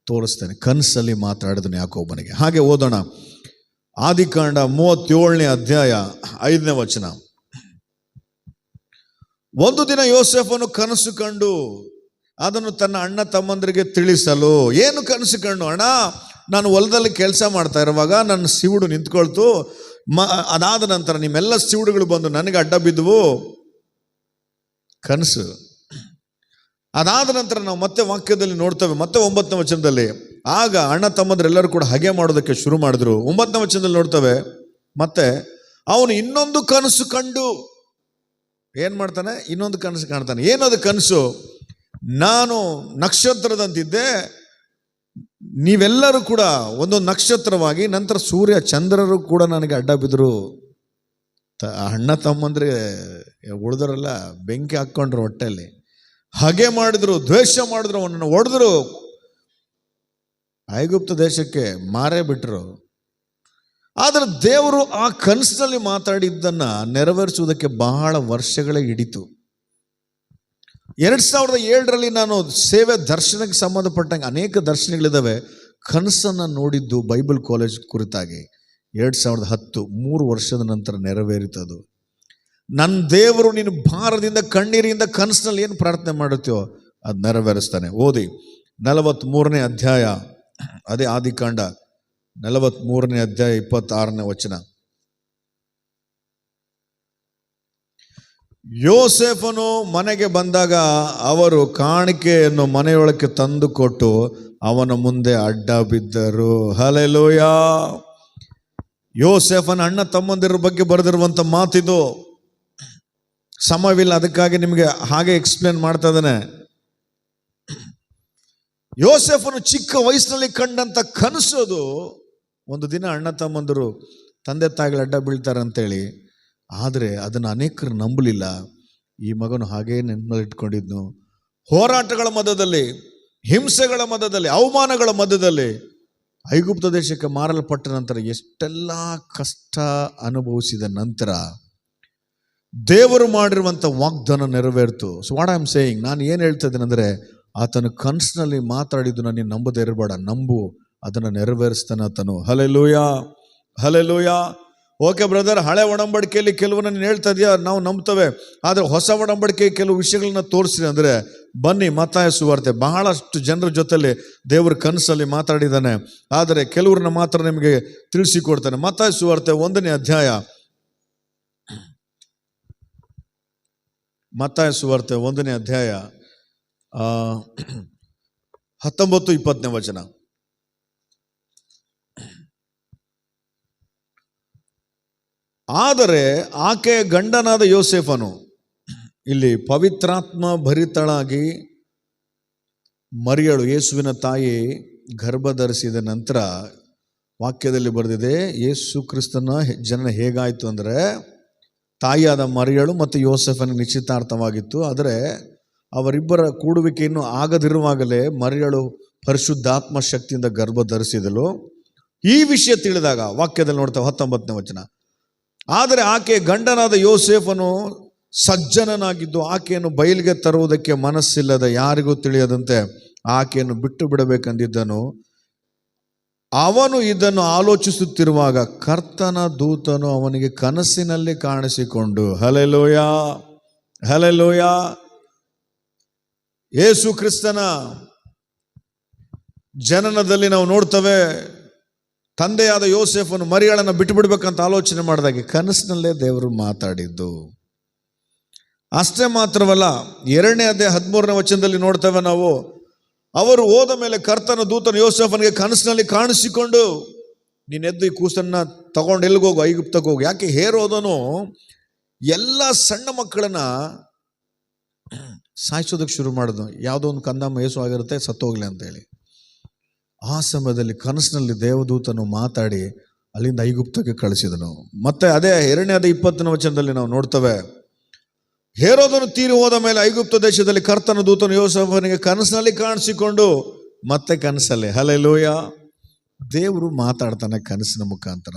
ತೋರಿಸ್ತೇನೆ. ಕನಸಲ್ಲಿ ಮಾತಾಡಿದನು ಯಾಕೊಬ್ಬನಿಗೆ ಹಾಗೆ ಓದೋಣ. ಆದಿಕಾಂಡ ಮೂವತ್ತೇಳನೇ ಅಧ್ಯಾಯ ಐದನೇ ವಚನ. ಒಂದು ದಿನ ಯೋಸೆಫನು ಕನಸು ಕಂಡು ಅದನ್ನು ತನ್ನ ಅಣ್ಣ ತಮ್ಮಂದರಿಗೆ ತಿಳಿಸಲು, ಏನು ಕನಸು ಕಂಡು ಅಣ್ಣ? ನಾನು ಹೊಲದಲ್ಲಿ ಕೆಲಸ ಮಾಡ್ತಾ ಇರುವಾಗ ನನ್ನ ಸಿವುಡು ನಿಂತ್ಕೊಳ್ತು. ಮ, ಅದಾದ ನಂತರ ನಿಮ್ಮೆಲ್ಲ ಸಿವುಡುಗಳು ಬಂದು ನನಗೆ ಅಡ್ಡ ಬಿದ್ದವು. ಕನಸು. ಅದಾದ ನಂತರ ನಾವು ಮತ್ತೆ ವಾಕ್ಯದಲ್ಲಿ ನೋಡ್ತೇವೆ, ಮತ್ತೆ ಒಂಬತ್ತನೇ ವಚನದಲ್ಲಿ. ಆಗ ಅಣ್ಣ ತಮ್ಮದ್ರೆಲ್ಲರೂ ಕೂಡ ಹಾಗೆ ಮಾಡೋದಕ್ಕೆ ಶುರು ಮಾಡಿದ್ರು. ಒಂಬತ್ತನೇ ವಚನದಲ್ಲಿ ನೋಡ್ತೇವೆ, ಮತ್ತೆ ಅವನು ಇನ್ನೊಂದು ಕನಸು ಕಂಡು. ಏನು ಮಾಡ್ತಾನೆ? ಇನ್ನೊಂದು ಕನಸು ಕಾಣ್ತಾನೆ. ಏನದು ಕನಸು? ನಾನು ನಕ್ಷತ್ರದಂತಿದ್ದೆ ನೀವೆಲ್ಲರೂ ಕೂಡ ಒಂದೊಂದು ನಕ್ಷತ್ರವಾಗಿ, ನಂತರ ಸೂರ್ಯ ಚಂದ್ರರು ಕೂಡ ನನಗೆ ಅಡ್ಡ ಬಿದ್ದರು ತ- ಅಣ್ಣ ತಮ್ಮಂದ್ರೆ ಉಳಿದರೆಲ್ಲ ಬೆಂಕಿ ಹಾಕ್ಕೊಂಡ್ರು ಹೊಟ್ಟೆಯಲ್ಲಿ ಹಾಗೆ ಮಾಡಿದ್ರು, ದ್ವೇಷ ಮಾಡಿದ್ರು, ಅವನನ್ನು ಹೊಡೆದ್ರು. ಐಗುಪ್ತ ದೇಶಕ್ಕೆ ಮಾರೇ ಬಿಟ್ರು. ಆದರೆ ದೇವರು ಆ ಕನಸಿನಲ್ಲಿ ಮಾತಾಡಿದ್ದನ್ನ ನೆರವೇರಿಸುವುದಕ್ಕೆ ಬಹಳ ವರ್ಷಗಳೇ ಹಿಡಿತು. ಎರಡ್ ಸಾವಿರದ ಏಳರಲ್ಲಿ ನಾನು ಸೇವೆ ದರ್ಶನಕ್ಕೆ ಸಂಬಂಧಪಟ್ಟಂಗೆ ಅನೇಕ ದರ್ಶನಗಳಿದ್ದಾವೆ ಕನಸನ್ನು ನೋಡಿದ್ದು ಬೈಬಲ್ ಕಾಲೇಜ್ ಕುರಿತಾಗಿ ಎರಡು ಸಾವಿರದ ಹತ್ತು, ಮೂರು ವರ್ಷದ ನಂತರ ನೆರವೇರಿತದು ನನ್ನ ದೇವರು ನೀನು ಭಾರದಿಂದ, ಕಣ್ಣೀರಿಂದ, ಕನಸಿನಲ್ಲಿ ಏನು ಪ್ರಾರ್ಥನೆ ಮಾಡುತ್ತೀಯೋ ಅದು ನೆರವೇರಿಸ್ತಾನೆ. ಓದಿ ನಲವತ್ತ್ಮೂರನೇ ಅಧ್ಯಾಯ, ಅದೇ ಆದಿಕಾಂಡ ನಲವತ್ತ್ಮೂರನೇ ಅಧ್ಯಾಯ ಇಪ್ಪತ್ತಾರನೇ ವಚನ. ಯೋಸೆಫನು ಮನೆಗೆ ಬಂದಾಗ ಅವರು ಕಾಣಿಕೆಯನ್ನು ಮನೆಯೊಳಕ್ಕೆ ತಂದುಕೊಟ್ಟು ಅವನ ಮುಂದೆ ಅಡ್ಡ ಬಿದ್ದರು. ಹಲೆಲೋಯ ಯೋಸೆಫನ ಅಣ್ಣ ತಮ್ಮಂದಿರ ಬಗ್ಗೆ ಬರೆದಿರುವಂಥ ಮಾತಿದು ಸಮವಿಲ್ಲ ಅದಕ್ಕಾಗಿ ನಿಮಗೆ ಹಾಗೆ ಎಕ್ಸ್ಪ್ಲೇನ್ ಮಾಡ್ತಾ ಇದ್ದಾನೆ. ಯೋಸೆಫನು ಚಿಕ್ಕ ವಯಸ್ಸಿನಲ್ಲಿ ಕಂಡಂತ ಕನಸೋದು ಒಂದು ದಿನ ಅಣ್ಣ ತಮ್ಮಂದರು ತಂದೆ ತಾಯಿಗಳ ಅಡ್ಡ ಬೀಳ್ತಾರೆ ಅಂತೇಳಿ ಆದರೆ ಅದನ್ನು ಅನೇಕರು ನಂಬಲಿಲ್ಲ. ಈ ಮಗನು ಹಾಗೇ ನೆನಪಲ್ಲಿ ಇಟ್ಕೊಂಡಿದ್ನು ಹೋರಾಟಗಳ ಮಧ್ಯದಲ್ಲಿ, ಹಿಂಸೆಗಳ ಮಧ್ಯದಲ್ಲಿ, ಅವಮಾನಗಳ ಮಧ್ಯದಲ್ಲಿ ಐಗುಪ್ತ ದೇಶಕ್ಕೆ ಮಾರಲ್ಪಟ್ಟ ನಂತರ ಎಷ್ಟೆಲ್ಲ ಕಷ್ಟ ಅನುಭವಿಸಿದ ನಂತರ ದೇವರು ಮಾಡಿರುವಂಥ ವಾಗ್ದಾನ ನೆರವೇರ್ತು. So what I am saying ನಾನು ಏನು ಹೇಳ್ತಾ ಇದ್ದೇನೆ ಅಂದರೆ, ಆತನು ಕನಸಿನಲ್ಲಿ ಮಾತಾಡಿದ್ದು ನಾನು ನಂಬದೇ ಇರಬೇಡ, ನಂಬು, ಅದನ್ನು ನೆರವೇರಿಸ್ತಾನೆ ಆತನು. ಹಲೆ ಲೂಯ ಹಲೆ ಲೂಯ ಓಕೆ ಬ್ರದರ್ ಹಳೆ ಒಡಂಬಡಿಕೆಯಲ್ಲಿ ಕೆಲವನ್ನ ನೀನು ಹೇಳ್ತಾ ಇದೆಯಾ? ನಾವು ನಂಬ್ತೇವೆ. ಆದರೆ ಹೊಸ ಒಡಂಬಡಿಕೆ ಕೆಲವು ವಿಷಯಗಳನ್ನ ತೋರಿಸಿದೆ ಅಂದರೆ ಬನ್ನಿ ಮತಾಯ ಸುವಾರ್ತೆ. ಬಹಳಷ್ಟು ಜನರ ಜೊತೆಯಲ್ಲಿ ದೇವರ ಕನಸಲ್ಲಿ ಮಾತಾಡಿದ್ದಾನೆ. ಆದರೆ ಕೆಲವ್ರನ್ನ ಮಾತ್ರ ನಿಮಗೆ ತಿಳಿಸಿಕೊಡ್ತಾನೆ. ಮತಾಯ ಸುವಾರ್ತೆ, ಒಂದನೇ ಅಧ್ಯಾಯ. ಮತ್ತಾಯ ಸುವಾರ್ತೆ, ಒಂದನೇ ಅಧ್ಯಾಯ ಹತ್ತೊಂಬತ್ತು ಇಪ್ಪತ್ತನೇ ವಚನ. ಆದರೆ ಆಕೆ ಗಂಡನಾದ ಯೋಸೆಫನು ಇಲ್ಲಿ ಪವಿತ್ರಾತ್ಮ ಭರಿತಳಾಗಿ ಮರಿಯಳು ಯೇಸುವಿನ ತಾಯಿ ಗರ್ಭ ಧರಿಸಿದ ನಂತರ ವಾಕ್ಯದಲ್ಲಿ ಬರೆದಿದೆ, ಯೇಸು ಕ್ರಿಸ್ತನ ಜನನ ಹೇಗಾಯಿತು ಅಂದರೆ ತಾಯಿಯಾದ ಮರಿಯಳು ಮತ್ತು ಯೋಸೆಫನ ನಿಶ್ಚಿತಾರ್ಥವಾಗಿತ್ತು. ಆದರೆ ಅವರಿಬ್ಬರ ಕೂಡುವಿಕೆಯನ್ನು ಆಗದಿರುವಾಗಲೇ ಮರಿಯಳು ಪರಿಶುದ್ಧಾತ್ಮ ಶಕ್ತಿಯಿಂದ ಗರ್ಭ ಧರಿಸಿದಳು ಈ ವಿಷಯ ತಿಳಿದಾಗ ವಾಕ್ಯದಲ್ಲಿ ನೋಡ್ತಾ ಹತ್ತೊಂಬತ್ತನೇ ವಚನ. ಆದರೆ ಆಕೆ ಗಂಡನಾದ ಯೋಸೇಫನು ಸಜ್ಜನನಾಗಿದ್ದು ಆಕೆಯನ್ನು ಬಯಲಿಗೆ ತರುವುದಕ್ಕೆ ಮನಸ್ಸಿಲ್ಲದ ಯಾರಿಗೂ ತಿಳಿಯದಂತೆ ಆಕೆಯನ್ನು ಬಿಟ್ಟು ಬಿಡಬೇಕೆಂದಿದ್ದನು. ಅವನು ಇದನ್ನು ಆಲೋಚಿಸುತ್ತಿರುವಾಗ ಕರ್ತನ ದೂತನು ಅವನಿಗೆ ಕನಸಿನಲ್ಲಿ ಕಾಣಿಸಿಕೊಂಡು ಹಲೆಲೋಯ ಹಲೆಲೋಯ ಯೇಸು ಕ್ರಿಸ್ತನ ಜನನದಲ್ಲಿ ನಾವು ನೋಡ್ತೇವೆ ತಂದೆಯಾದ ಯೋಸೆಫನು ಮರಿಗಳನ್ನು ಬಿಟ್ಟು ಬಿಡ್ಬೇಕಂತ ಆಲೋಚನೆ ಮಾಡಿದಾಗ ಕನಸಿನಲ್ಲೇ ದೇವರು ಮಾತಾಡಿದ್ದು. ಅಷ್ಟೇ ಮಾತ್ರವಲ್ಲ, ಎರಡನೇ ಅದೇ ಹದಿಮೂರನೇ ವಚನದಲ್ಲಿ ನೋಡ್ತೇವೆ ನಾವು, ಅವರು ಹೋದ ಮೇಲೆ ಕರ್ತನ ದೂತನ ಯೋಸೆಫನಿಗೆ ಕನಸಿನಲ್ಲಿ ಕಾಣಿಸಿಕೊಂಡು, ನೀನು ಎದ್ದು ಈ ಕೂಸನ್ನು ತಗೊಂಡು ಎಲ್ಲಿಗೋಗು ಐಗುಪ್ತಕ್ಕೆ ಹೋಗು. ಯಾಕೆ ಹೇರೋದನು, ಎಲ್ಲ ಸಣ್ಣ ಮಕ್ಕಳನ್ನ ಸಾಯಿಸೋದಕ್ಕೆ ಶುರು ಮಾಡಿದ್ನು. ಯಾವುದೋ ಒಂದು ಕಂದಮ್ಮ ಏಸು ಆಗಿರುತ್ತೆ, ಸತ್ತೋಗ್ಲಿ ಅಂತೇಳಿ ಆ ಸಮಯದಲ್ಲಿ ಕನಸಿನಲ್ಲಿ ದೇವದೂತನು ಮಾತಾಡಿ ಅಲ್ಲಿಂದ ಐಗುಪ್ತಕ್ಕೆ ಕಳಿಸಿದನು. ಮತ್ತೆ ಅದೇ ಎರಡನೇ ಅದೇ ಇಪ್ಪತ್ತನೇ ವಚನದಲ್ಲಿ ನಾವು ನೋಡ್ತೇವೆ, ಹೇರೋದನು ತೀರಿ ಹೋದ ಮೇಲೆ ಐಗುಪ್ತ ದೇಶದಲ್ಲಿ ಕರ್ತನ ದೂತನು ಯೋಸಫನಿಗೆ ಕನಸಿನಲ್ಲಿ ಕಾಣಿಸಿಕೊಂಡು, ಮತ್ತೆ ಕನಸಲ್ಲಿ ಹಲೇ ಲೋಯ ದೇವರು ಮಾತಾಡ್ತಾನೆ ಕನಸಿನ ಮುಖಾಂತರ.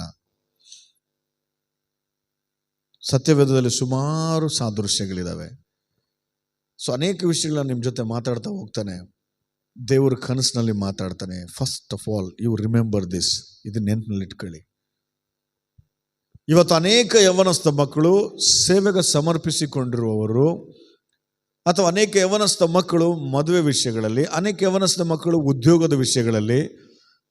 ಸತ್ಯವೇದದಲ್ಲಿ ಸುಮಾರು ಸಾದೃಶ್ಯಗಳಿದ್ದಾವೆ. ಸೊ ಅನೇಕ ವಿಷಯಗಳನ್ನ ನಿಮ್ಮ ಜೊತೆ ಮಾತಾಡ್ತಾ ಹೋಗ್ತಾನೆ. ದೇವರು ಕನಸಿನಲ್ಲಿ ಮಾತಾಡ್ತಾನೆ first of all you remember this ಇದು ನೆನಪಿನಲ್ಲಿ ಇಟ್ಕೊಳ್ಳಿ. ಇವತ್ತು ಅನೇಕ ಯವನಸ್ಥ ಮಕ್ಕಳು ಸೇವೆಗೆ ಸಮರ್ಪಿಸಿಕೊಂಡಿರುವವರು ಅಥವಾ ಅನೇಕ ಯವನಸ್ಥ ಮಕ್ಕಳು ಮದುವೆ ವಿಷಯಗಳಲ್ಲಿ, ಅನೇಕ ಯವನಸ್ಥ ಮಕ್ಕಳು ಉದ್ಯೋಗದ ವಿಷಯಗಳಲ್ಲಿ,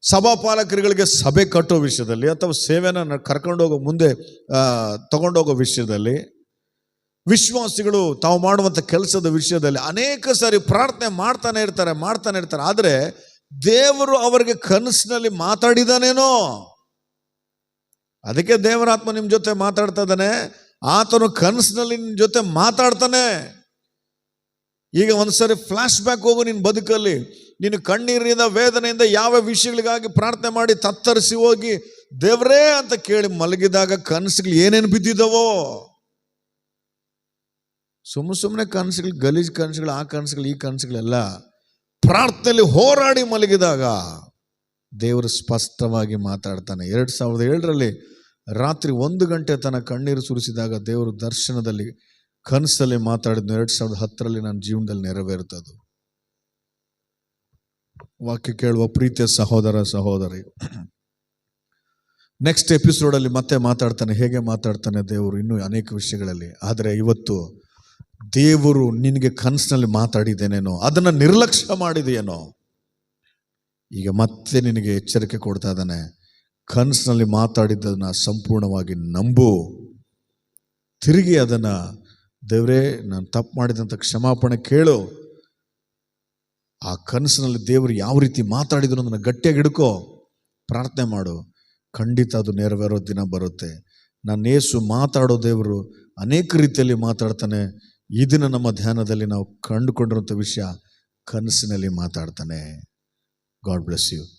ಸಭಾಪಾಲಕರುಗಳಿಗೆ ಸಭೆ ಕಟ್ಟೋ ವಿಷಯದಲ್ಲಿ ಅಥವಾ ಸೇವೆನ ಕರ್ಕೊಂಡೋಗೋ ಮುಂದೆ ತಗೊಂಡೋಗೋ ವಿಷಯದಲ್ಲಿ ವಿಶ್ವಾಸಿಗಳು ತಾವು ಮಾಡುವಂಥ ಕೆಲಸದ ವಿಷಯದಲ್ಲಿ ಅನೇಕ ಸಾರಿ ಪ್ರಾರ್ಥನೆ ಮಾಡ್ತಾನೆ ಇರ್ತಾರೆ ಮಾಡ್ತಾನೆ ಇರ್ತಾರೆ. ಆದರೆ ದೇವರು ಅವರಿಗೆ ಕನಸಿನಲ್ಲಿ ಮಾತಾಡಿದಾನೇನೋ? ಅದಕ್ಕೆ ದೇವರಾತ್ಮ ನಿಮ್ಮ ಜೊತೆ ಮಾತಾಡ್ತಾ ಇದ್ದಾನೆ, ಆತನು ಕನಸಿನಲ್ಲಿ ನಿಮ್ಮ ಜೊತೆ ಮಾತಾಡ್ತಾನೆ. ಈಗ ಒಂದ್ಸರಿ ಫ್ಲಾಶ್ ಬ್ಯಾಕ್ ಹೋಗು ನಿನ್ನ ಬದುಕಲ್ಲಿ. ನೀನು ಕಣ್ಣೀರಿನಿಂದ, ವೇದನೆಯಿಂದ ಯಾವ ವಿಷಯಗಳಿಗಾಗಿ ಪ್ರಾರ್ಥನೆ ಮಾಡಿ ತತ್ತರಿಸಿ ಹೋಗಿ ದೇವರೇ ಅಂತ ಕೇಳಿ ಮಲಗಿದಾಗ ಕನಸುಗಳು ಏನೇನು ಬಿದ್ದಿದ್ದಾವೋ? ಸುಮ್ಮ ಸುಮ್ಮನೆ ಕನಸುಗಳು, ಗಲೀಜು ಕನಸುಗಳು, ಆ ಕನಸುಗಳು, ಈ ಕನಸುಗಳೆಲ್ಲ ಪ್ರಾರ್ಥನೆಯಲ್ಲಿ ಹೋರಾಡಿ ಮಲಗಿದಾಗ ದೇವರು ಸ್ಪಷ್ಟವಾಗಿ ಮಾತಾಡ್ತಾನೆ. ಎರಡು ಸಾವಿರದ ಏಳರಲ್ಲಿ ರಾತ್ರಿ ಒಂದು ಗಂಟೆ ತನ್ನ ಕಣ್ಣೀರು ಸುರಿಸಿದಾಗ ದೇವರು ದರ್ಶನದಲ್ಲಿ ಕನಸಲ್ಲಿ ಮಾತಾಡಿದ್ನು. ಎರಡು ಸಾವಿರದ ಹತ್ತರಲ್ಲಿ ನನ್ನ ಜೀವನದಲ್ಲಿ ನೆರವೇರ್ತದು. ವಾಕ್ಯ ಕೇಳುವ ಪ್ರೀತಿಯ ಸಹೋದರ, ಸಹೋದರಿ. ನೆಕ್ಸ್ಟ್ ಎಪಿಸೋಡಲ್ಲಿ ಮತ್ತೆ ಮಾತಾಡ್ತಾನೆ. ಹೇಗೆ ಮಾತಾಡ್ತಾನೆ ದೇವರು ಇನ್ನೂ ಅನೇಕ ವಿಷಯಗಳಲ್ಲಿ. ಆದರೆ ಇವತ್ತು ದೇವರು ನಿನಗೆ ಕನಸಿನಲ್ಲಿ ಮಾತಾಡಿದ್ದೇನೇನೋ, ಅದನ್ನು ನಿರ್ಲಕ್ಷ್ಯ ಮಾಡಿದೆಯೇನೋ, ಈಗ ಮತ್ತೆ ನಿನಗೆ ಎಚ್ಚರಿಕೆ ಕೊಡ್ತಾ ಇದ್ದಾನೆ. ಕನಸಿನಲ್ಲಿ ಮಾತಾಡಿದ್ದನ್ನು ಸಂಪೂರ್ಣವಾಗಿ ನಂಬು. ತಿರುಗಿ ಅದನ್ನು, ದೇವರೇ, ನಾನು ತಪ್ಪು ಮಾಡಿದಂಥ ಕ್ಷಮಾಪಣೆ ಕೇಳು. ಆ ಕನಸಿನಲ್ಲಿ ದೇವರು ಯಾವ ರೀತಿ ಮಾತಾಡಿದ್ರು ಅದನ್ನು ಗಟ್ಟಿಯಾಗಿ ಹಿಡ್ಕೋ. ಪ್ರಾರ್ಥನೆ ಮಾಡು. ಖಂಡಿತ ಅದು ನೆರವೇರೋ ದಿನ ಬರುತ್ತೆ. ನನ್ನ ಏಸು ಮಾತಾಡೋ ದೇವರು ಅನೇಕ ರೀತಿಯಲ್ಲಿ ಮಾತಾಡ್ತಾನೆ. ಈ ದಿನ ನಮ್ಮ ಧ್ಯಾನದಲ್ಲಿ ನಾವು ಕಂಡುಕೊಂಡಿರುವಂಥ ವಿಷಯ ಕನಸಿನಲ್ಲಿ ಮಾತಾಡ್ತಾನೆ. God bless you